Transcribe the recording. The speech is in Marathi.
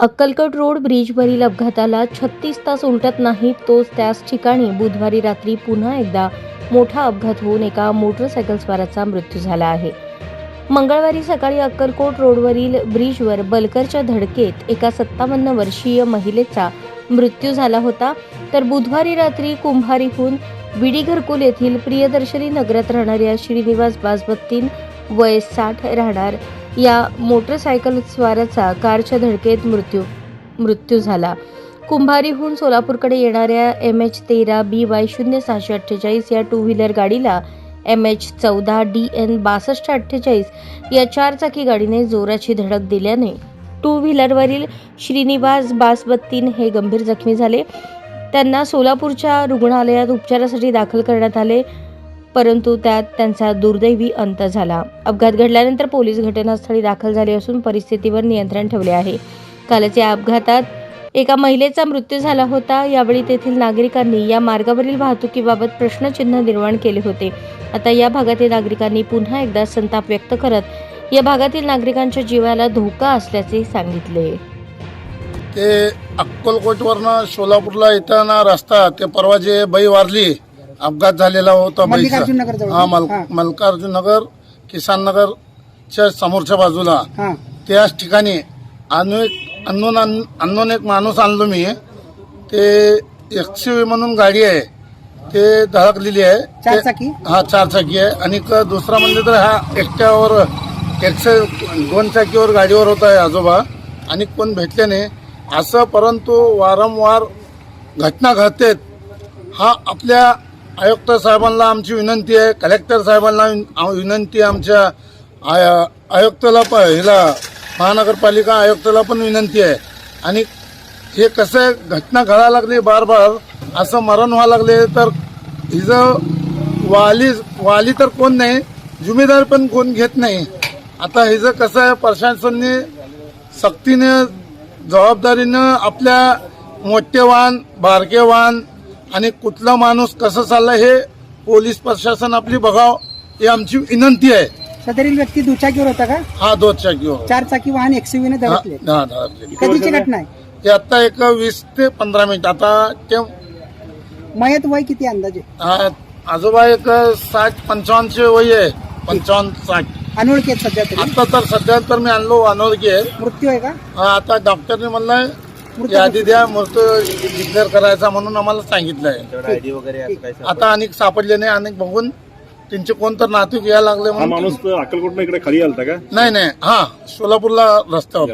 अक्कलकोट रोड ब्रिजवरील अपघाताला छत्तीस तास उलटत नाही तोच त्याच ठिकाणी बुधवारी रात्री पुन्हा एकदा मोठा अपघात होऊन एका मोटरसायकलस्वाराचा मृत्यू झाला आहे. मंगळवारी सकाळी अक्कलकोट रोडवरील ब्रिजवर बलकरच्या धडकेत एका सत्तावन्न वर्षीय महिलेचा मृत्यू झाला होता. तर बुधवारी रात्री कुंभारीहून विडी घरकुल येथील प्रियदर्शनी नगरात राहणाऱ्या श्रीनिवास बासबत्तीन वय साठ राहणार या मोटरसायकल स्वाराचा कारच्या धडकेत मृत्यू मृत्यू झाला. कुंभारीहून सोलापूरकडे येणाऱ्या एम एच तेरा बी वाय शून्य सहाशे अठ्ठेचाळीस या टू व्हीलर गाडीला एम एच चौदा डी एन बासष्ट अठ्ठेचाळीस या चारचाकी गाडीने जोराची धडक दिल्याने टू व्हीलरवरील श्रीनिवास बासबत्तीन हे गंभीर जखमी झाले. त्यांना सोलापूरच्या रुग्णालयात उपचारासाठी दाखल करण्यात आले. परंतु त्यात त्यांचा दुर्दैवी अंत झाला. अपघात घडल्यानंतर पोलीस घटनास्थळी दाखल झाले असून परिस्थितीवर नियंत्रण ठेवले आहे. कालच या अपघातात एका महिलेचा मृत्यू झाला होता. यावेळी तेथील नागरिकांनी या मार्गावरील वाहतुकीबाबत प्रश्नचिन्ह निर्माण केले होते. आता या भागातील नागरिकांनी पुन्हा एकदा संताप व्यक्त करत या भागातील नागरिकांच्या जीवाला धोका असल्याचे सांगितले. ते अक्कलकोटवरनं सोलापूरला येताना रस्ता ते परवा जे बाई वारली अपघात झालेला होता मल्लिकार्जुन बाईचा नगर जवळ हा मल हा. मल्लिकार्जुन नगर किसान नगरच्या समोरच्या बाजूला. हा. त्याच ठिकाणी अननोन अननोन एक माणूस आणलो मी. ते एकशे म्हणून गाडी आहे. ते धडकलेली आहे. चार ते- चाकी? हा चार चाकी आहे. आणि क- दुसरा म्हणजे तर हा एकट्यावर एकशे दोन चाकीवर गाडीवर होता आहे आजोबा. आणि कोण भेटले नाही. असं परंतु वारंवार घटना घडतेत. हा आपल्या आयुक्त साहेबांना आमची विनंती आहे कलेक्टर साहेबांना विन- विनंती आहे आमच्या आय- आयुक्ताला प हिला महानगरपालिका आयुक्ताला पण विनंती आहे. आणि हे कसं आहे, घटना घडायला लागली बार बार असं मरण व्हायला लागले तर हिचं वाली वाली तर कोण नाही जुमेदार पण कोण घेत नाही. आता हिचं कसं आहे प्रशासनाने सक्तीने जबाबदारीनं आपल्या मोठे वाहन बारके वाहन आणि कुठला माणूस कसं चाललाय हे पोलीस प्रशासन आपली बघाव ही आमची विनंती आहे. सदरील व्यक्ती दुचाकीवर होता का? हा दोन चाकीवर चार चाकी वाहन हा, धडकले. हा, धडकले. कधीची घटना आहे? हे आता एक वीस ते पंधरा मिनिट. आता ते मयत वय किती अंदाजे? आ- आजोबा एक साठ पंचावन्नचे वय आहे. पंचावन्न साठ. अनोळखी आहेत सध्या तरी. आता तर सध्या तर मी आणलो अनोळखी आहे. मृत्यू आहे का? हा, आता डॉक्टरने म्हणलंय यादी द्या मस्त डिक्लेअर करायचा म्हणून आम्हाला सांगितलं आहे आता अनेक सापडले नाही अनेक बघून त्यांचे कोणतं नातूक यायला लागले म्हणून माणूस अक्कलकोट इकडे खाली आलता का? नाही नाही. हा सोलापूरला रस्त्यावर.